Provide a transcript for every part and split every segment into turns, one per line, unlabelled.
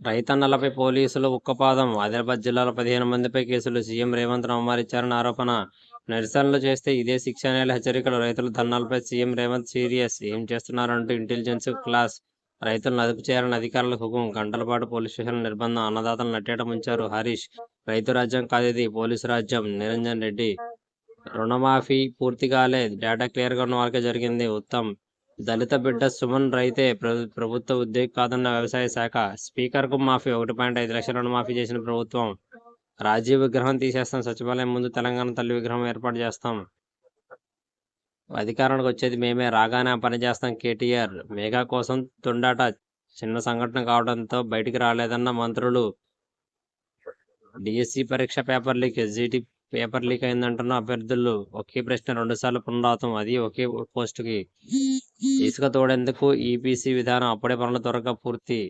రైతన్నలపై పోలీసులు ఉక్కపాదం. ఆదిలాబాద్ జిల్లాలో పదిహేను మందిపై కేసులు సీఎం రేవంత్ అవమానించారన్న ఆరోపణ. నిరసనలు చేస్తే ఇదే శిక్ష అనేలా హెచ్చరికలు. రైతుల ధర్నాలపై సీఎం రేవంత్ సీరియస్. ఏం చేస్తున్నారంటూ ఇంటెలిజెన్స్ క్లాస్ రైతులను అదుపు చేయాలని అధికారుల హుకుం. గంటల పాటు పోలీస్ స్టేషన్ నిర్బంధం అన్నదాతలు నట్టేట ముంచారు హరీష్. రైతు రాజ్యం కాదేది? పోలీసు రాజ్యం. నిరంజన్ రెడ్డి. రుణమాఫీ పూర్తికాలే డేటా క్లియర్గా ఉన్న వారికే జరిగింది. ఉత్తమ్ దళిత బిడ్డ సుమన్ రైతే ప్రభుత్వ ఉద్యోగి కాదన్న వ్యవసాయ శాఖ స్పీకర్కు మాఫీ ఒకటి పాయింట్ ఐదు లక్షల రుణమాఫీ చేసిన ప్రభుత్వం. రాజీవ్ విగ్రహం తీసేస్తాం. సచివాలయం ముందు తెలంగాణ తల్లి విగ్రహం ఏర్పాటు చేస్తాం. అధికారానికి వచ్చేది మేమే. రాగానే పనిచేస్తాం పని చేస్తాం కేటీఆర్. మేఘా కోసం తుండాట చిన్న సంఘటన కావడంతో బయటికి రాలేదన్న మంత్రులు. డిఎస్సి పరీక్ష paper leak GT paper leak అయిందంటున్న అభ్యర్థులు ఒకే ప్రశ్న రెండు సార్లు పునరావృతం. అది ఒకే పోస్టుకి. ఇసుక తోడేందుకు ఈపీసీ విధానం అప్పుడే పనులు త్వరగా పూర్తి.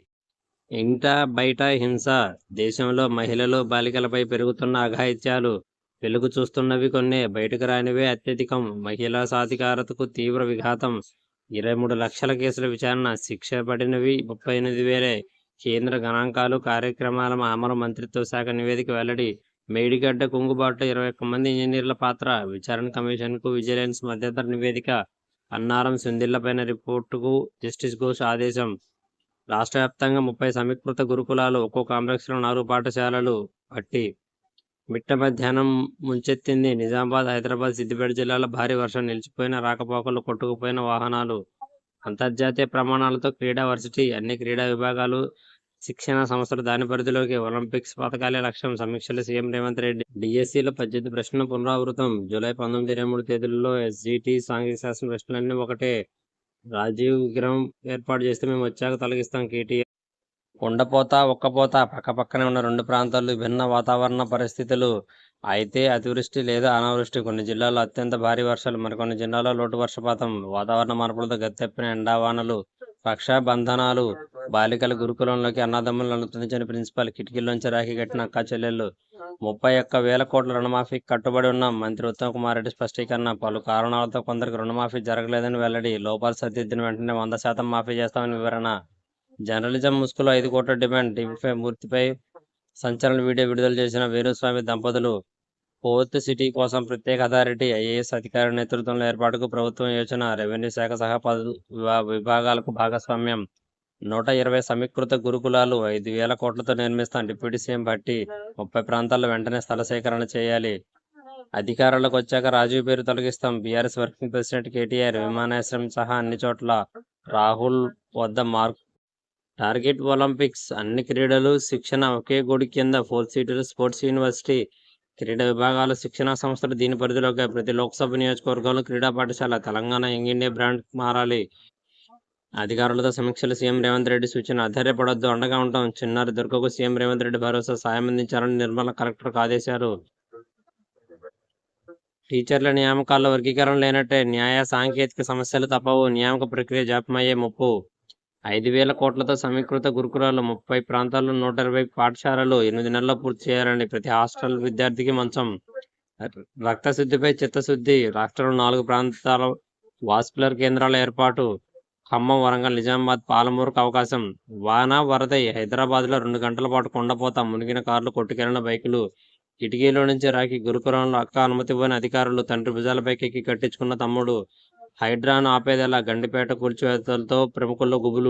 ఇంట బయట హింస. దేశంలో మహిళలు బాలికలపై పెరుగుతున్న అఘాయిత్యాలు. వెలుగు చూస్తున్నవి కొన్ని. బయటకు రానివే అత్యధికం. మహిళా సాధికారతకు తీవ్ర విఘాతం. ఇరవై మూడు లక్షల కేసుల విచారణ. శిక్ష పడినవి ముప్పై ఎనిమిది వేలే. కేంద్ర గణాంకాలు కార్యక్రమాల అమలు మంత్రిత్వ శాఖ నివేదిక వెల్లడి మేడిగడ్డ కుంగుబాటులో ఇరవై ఒక్క మంది ఇంజనీర్ల పాత్ర విచారణ కమిషన్కు విజిలెన్స్ మధ్యంతర నివేదిక అన్నారం సుందిళ్ళపైన రిపోర్టుకు జస్టిస్ ఘోష్ ఆదేశం. రాష్ట్ర వ్యాప్తంగా ముప్పై సమీకృత గురుకులాలు ఒక్కో కాంప్లెక్స్లో నాలుగు పాఠశాలలు పట్టి. మిట్ట మధ్యాహ్నం ముంచెత్తింది నిజామాబాద్ హైదరాబాద్ సిద్దిపేట జిల్లాలో భారీ వర్షం నిలిచిపోయిన రాకపోకలు కొట్టుకుపోయిన వాహనాలు. అంతర్జాతీయ ప్రమాణాలతో క్రీడా వర్సిటీ అన్ని క్రీడా విభాగాలు శిక్షణ సంస్థలు దాని పరిధిలోకి ఒలింపిక్స్ పథకాలే లక్ష్యం. సమీక్షలు సీఎం రేవంత్ రెడ్డి డిఎస్సిలో పద్దెనిమిది ప్రశ్నలు పునరావృతం జూలై పంతొమ్మిది ఇరవై మూడు తేదీల్లో ఎస్జిటి సాంఘిక శాస్త్రం ప్రశ్నలన్నీ ఒకటే. రాజీవ్ విగ్రహం ఏర్పాటు చేస్తే మేము వచ్చాక తొలగిస్తాం కేటీఆర్. కొండపోత ఒక్కపోత పక్కపక్కనే ఉన్న రెండు ప్రాంతాలు భిన్న వాతావరణ పరిస్థితులు. అయితే అతివృష్టి లేదా అనావృష్టి కొన్ని జిల్లాల్లో అత్యంత భారీ వర్షాలు మరికొన్ని జిల్లాల్లో లోటు వర్షపాతం వాతావరణ మార్పులతో గత్తెప్పిన ఎండావానలు రక్షాబంధనాలు బాలికల గురుకులంలోకి అన్నదమ్ములను అనుమతించిన ప్రిన్సిపల్ కిటికీలోంచి రాఖీ కట్టిన అక్క చెల్లెళ్ళు ముప్పై ఒక్క వేల కోట్ల రుణమాఫీకి కట్టుబడి ఉన్న మంత్రి ఉత్తమ్ కుమార్ రెడ్డి స్పష్టీకరణ. పలు కారణాలతో కొందరికి రుణమాఫీ జరగలేదని వెల్లడి. లోపాలు సరిదిద్దిన వెంటనే వంద శాతం మాఫీ చేస్తామని వివరణ. జర్నలిజం ముసుగులో ఐదు కోట్ల డిమాండ్. టీవీపై మూర్తిపై సంచలన వీడియో విడుదల చేసిన వేణుస్వామి దంపతులు ఫోర్త్ సిటీ కోసం ప్రత్యేక అథారిటీ ఐఏఎస్ అధికారి నేతృత్వంలో ఏర్పాటుకు ప్రభుత్వం యోచన. రెవెన్యూ శాఖ సహా పలు విభాగాలకు భాగస్వామ్యం. నూట ఇరవై సమీకృత గురుకులాలు ఐదు వేల కోట్లతో నిర్మిస్తాం డిప్యూటీ సీఎం బట్టి ముప్పై ప్రాంతాల్లో వెంటనే స్థల సేకరణ చేయాలి. అధికారంలోకి వచ్చాక రాజీవ్ పేరు తొలగిస్తాం. బీఆర్ఎస్ వర్కింగ్ ప్రెసిడెంట్ కేటీఆర్ విమానాశ్రయం సహా అన్ని చోట్ల. రాహుల్ వద్ద మార్క్ టార్గెట్ ఒలింపిక్స్ అన్ని క్రీడలు శిక్షణ ఒకే గుడి కింద ఫోర్ సీటర్ స్పోర్ట్స్ యూనివర్సిటీ క్రీడా విభాగాలు శిక్షణా సంస్థలు దీని పరిధిలోకి ప్రతి లోక్సభ నియోజకవర్గంలో క్రీడా పాఠశాల తెలంగాణ యంగ్ ఇండియా బ్రాండ్ మారాలి. అధికారులతో సమీక్షలు సీఎం రేవంత్ రెడ్డి సూచన ఆధార్యపడొద్దు అండగా ఉంటాం. చిన్నారి దుర్గకు సీఎం రేవంత్ రెడ్డి భరోసా సాయం అందించాలని నిర్మల కలెక్టర్కు ఆదేశారు టీచర్ల నియామకాల్లో వర్గీకరణ లేనట్టే న్యాయ సాంకేతిక సమస్యలు తప్పవు. నియామక ప్రక్రియ జాప్యమయ్యే ముప్పు. ఐదు వేల కోట్లతో సమీకృత గురుకులాలు ముప్పై ప్రాంతాల్లో నూట ఇరవై పాఠశాలలు ఎనిమిది నెలల్లో పూర్తి చేయాలని ప్రతి హాస్టల్ విద్యార్థికి మంచం. రక్తశుద్ధిపై చిత్తశుద్ధి రాష్ట్రంలో నాలుగు ప్రాంతాల వాస్కులర్ కేంద్రాల ఏర్పాటు. ఖమ్మం వరంగల్ నిజామాబాద్ పాలమూరుకు అవకాశం. వాన వరదై హైదరాబాద్లో రెండు గంటల పాటు కొండపోత మునిగిన కార్లు కొట్టుకెళ్ళిన బైకులు కిటికీలో నుంచి రాకి గురుకులంలో అక్క అనుమతి ఇవ్వని అధికారులు తండ్రి భుజాలపైకి ఎక్కి కట్టించుకున్న తమ్ముడు హైడ్రాను ఆపేదెలా? గండిపేట కూల్చివేతలతో ప్రముఖుల్లో గుబులు